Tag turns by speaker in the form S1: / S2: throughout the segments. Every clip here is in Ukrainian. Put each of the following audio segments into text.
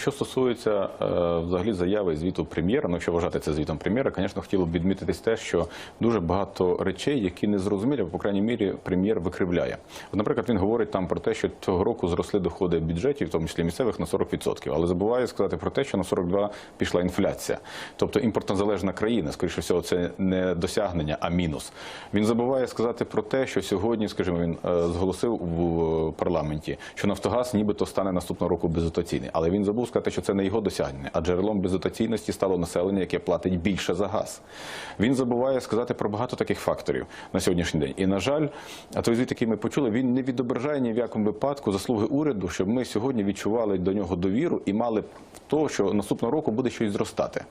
S1: Що стосується е, взагалі заяви звіту прем'єра, ну якщо вважати це звітом прем'єра, звісно, хотіло б відмітитись те, що дуже багато речей, які не зрозумілі, по крайній мірі, прем'єр викривляє. Наприклад, він говорить там про те, що цього року зросли доходи бюджетів, в тому числі місцевих, на 40%, але забуває сказати про те, що на 42% пішла інфляція. Тобто імпортнозалежна країна, скоріше всього, це не досягнення, а мінус. Він забуває сказати про те, що сьогодні, скажімо, він е, зголосив в е, парламенті, що Нафтогаз нібито стане наступного року бездотаційний. Але він забув сказати, що це не його досягнення, а джерелом бездотаційності стало населення, яке платить більше за газ. Він забуває сказати про багато таких факторів на сьогоднішній день. І на жаль, а той звіт, який ми почули, він не відображає ні в якому випадку заслуги уряду, щоб ми сьогодні відчували до нього довіру і мали того, що наступного року буде щось зростати.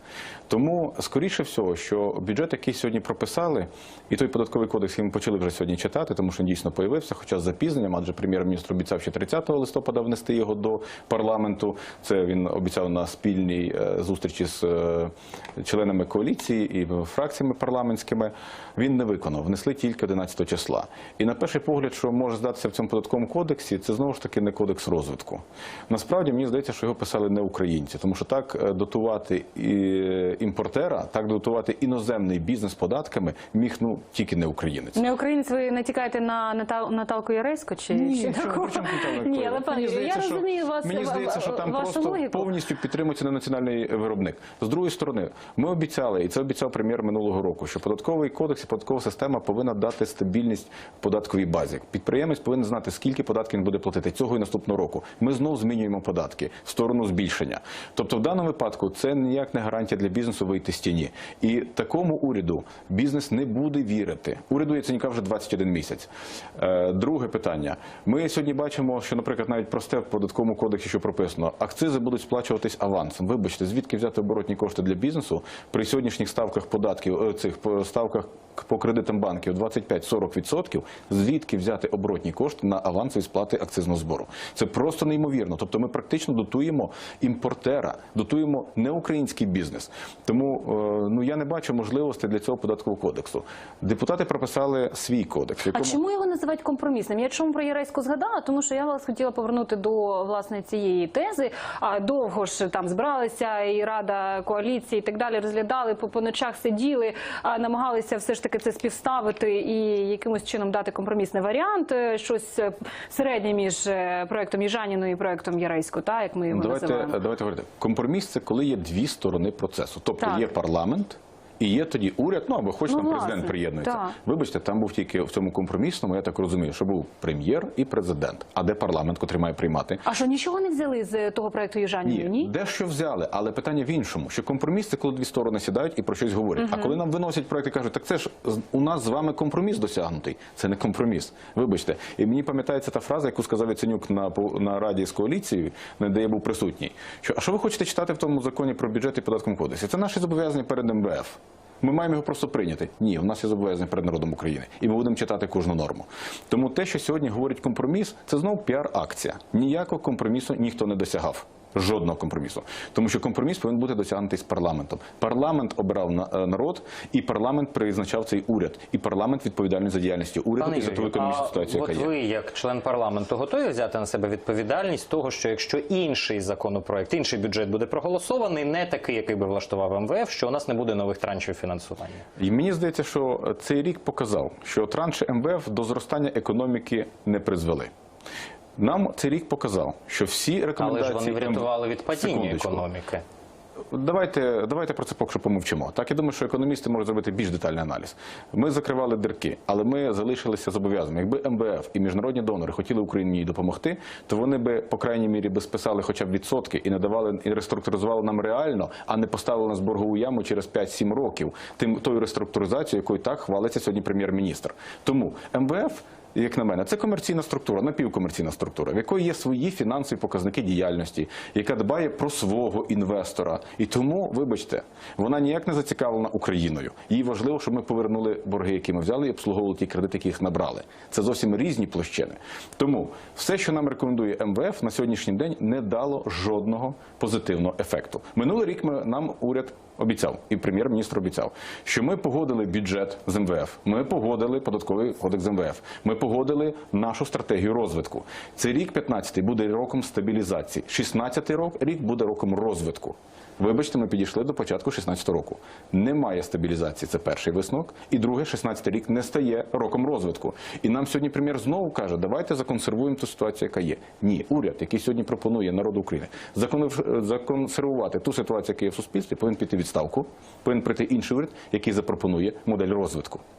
S1: Тому, скоріше всього, що бюджет, який сьогодні прописали, і той податковий кодекс, який ми почали вже сьогодні читати, тому що він дійсно появився, хоча з запізненням, адже прем'єр-міністр обіцяв ще 30 листопада внести його до парламенту. Це він обіцяв на спільній е, зустрічі з е, членами коаліції і фракціями парламентськими. Він не виконав, внесли тільки 11 числа. І на перший погляд, що може здатися в цьому податковому кодексі, це знову ж таки не кодекс розвитку. Насправді мені здається, що його писали не українці, тому що так е, дотувати і імпортера, так дотувати іноземний бізнес податками міг ну тільки не українець.
S2: Не українець, ви натякаєте на Натал, Наталку Яресько чи,
S1: Ні,
S2: чи
S1: що,
S2: Ні, але пане, я розумію вас.
S1: Мені здається, що там просто
S2: логіку.
S1: повністю підтримується не національний виробник. З другої сторони, ми обіцяли, і це обіцяв прем'єр минулого року, що податковий кодекс і податкова система повинна дати стабільність податковій базі. Підприємець повинен знати, скільки податків він буде платити цього і наступного року. Ми знову змінюємо податки в сторону збільшення. Тобто, в даному випадку це ніяк не гарантія для бізнесу вийти з тіні. І такому уряду бізнес не буде вірити. Уряду Яценюка вже 21 місяць. Е, Друге питання. Ми сьогодні бачимо, що, наприклад, навіть просте в податковому кодексі, що прописано, акцизи будуть сплачуватись авансом. Вибачте, звідки взяти оборотні кошти для бізнесу при сьогоднішніх ставках податків, е, цих ставках по кредитам банків 25-40%, звідки взяти оборотні кошти на авансові сплати акцизного збору. Це просто неймовірно. Тобто ми практично дотуємо імпортера, дотуємо не український бізнес. Тому е, ну я не бачу можливості для цього податкового кодексу. Депутати прописали свій кодекс. в
S2: А чому його називають компромісним? Я чому про Яреську згадала? Тому що я вас хотіла повернути до власне цієї тези. А довго ж там збиралися і рада коаліції, і так далі розглядали по, по ночах, сиділи, намагалися все ж таки це співставити і якимось чином дати компромісний варіант, е, щось е, середнє між е, проектом Їжаніної і проектом Яресько, та як ми його
S1: Давайте,
S2: називаємо.
S1: давайте говорити. Компроміс це коли є дві сторони процесу. Тобто
S2: Так.
S1: є парламент. І є тоді уряд, ну або хоч
S2: Ну,
S1: там
S2: власне,
S1: президент приєднується.
S2: так.
S1: Вибачте, там був тільки в цьому компромісному, я так розумію, що був прем'єр і президент. А де парламент, котрий має приймати?
S2: А що нічого не взяли з того проекту Їжаніної? Ні?
S1: дещо взяли, але питання в іншому: що компроміс це коли дві сторони сідають і про щось говорять. А коли нам виносять проект і кажуть, так це ж у нас з вами компроміс досягнутий. Це не компроміс. Вибачте. І мені пам'ятається та фраза, яку сказав Яценюк на на раді з коаліцією, де я був присутній. Що а що ви хочете читати в тому законі про бюджет і податковому кодексі? Це наші зобов'язання перед МВФ. Ми маємо його просто прийняти. Ні, у нас є зобов'язання перед народом України, і ми будемо читати кожну норму. Тому те, що сьогодні говорить компроміс, це знову піар-акція. Ніякого компромісу ніхто не досягав. Жодного компромісу, тому що компроміс повинен бути досягнутий з парламентом. Парламент обирав е, народ, і парламент призначав цей уряд. І парламент відповідальний за діяльністю уряду і за ту економічну ситуацію, яка є.
S3: ви, як член парламенту, готові взяти на себе відповідальність того, що якщо інший законопроект, інший бюджет буде проголосований, не такий, який би влаштував МВФ, що у нас не буде нових траншів фінансування.
S1: І мені здається, що цей рік показав, що транші МВФ до зростання економіки не призвели. Нам цей рік показав, що всі
S3: Але
S1: рекомендації
S3: ж вони врятували від падіння
S1: Секундочку.
S3: економіки.
S1: Давайте, давайте про це поки що помовчимо. Так, я думаю, що економісти можуть зробити більш детальний аналіз. Ми закривали дирки, але ми залишилися зобов'язаними. Якби МВФ і міжнародні донори хотіли Україні допомогти, то вони би, по крайній мірі, би списали хоча б відсотки і надавали і реструктуризували нам реально, а не поставили нас в боргову яму через 5-7 років. Тим тою реструктуризацією, якою так хвалиться сьогодні прем'єр-міністр. Тому МВФ. Як на мене, це комерційна структура, напівкомерційна структура, в якої є свої фінансові показники діяльності, яка дбає про свого інвестора. І тому, вибачте, вона ніяк не зацікавлена Україною. Їй важливо, щоб ми повернули борги, які ми взяли, і обслуговували ті кредити, які їх набрали. Це зовсім різні площини. Тому все, що нам рекомендує МВФ, на сьогоднішній день не дало жодного позитивного ефекту. Минулий рік ми нам уряд обіцяв, і прем'єр-міністр обіцяв, що ми погодили бюджет з МВФ, ми погодили податковий кодекс МВФ, ми погодили нашу стратегію розвитку. Цей рік 15-й буде роком стабілізації, 16-й рок рік буде роком розвитку. Вибачте, ми підійшли до початку 16 року. Немає стабілізації. Це перший висновок. І друге, 16 рік не стає роком розвитку. І нам сьогодні прем'єр знову каже, давайте законсервуємо ту ситуацію, яка є. Ні, уряд, який сьогодні пропонує народу України, законсервувати ту ситуацію, яка є в суспільстві, повинен піти відставку, повинен прийти інший уряд, який запропонує модель розвитку.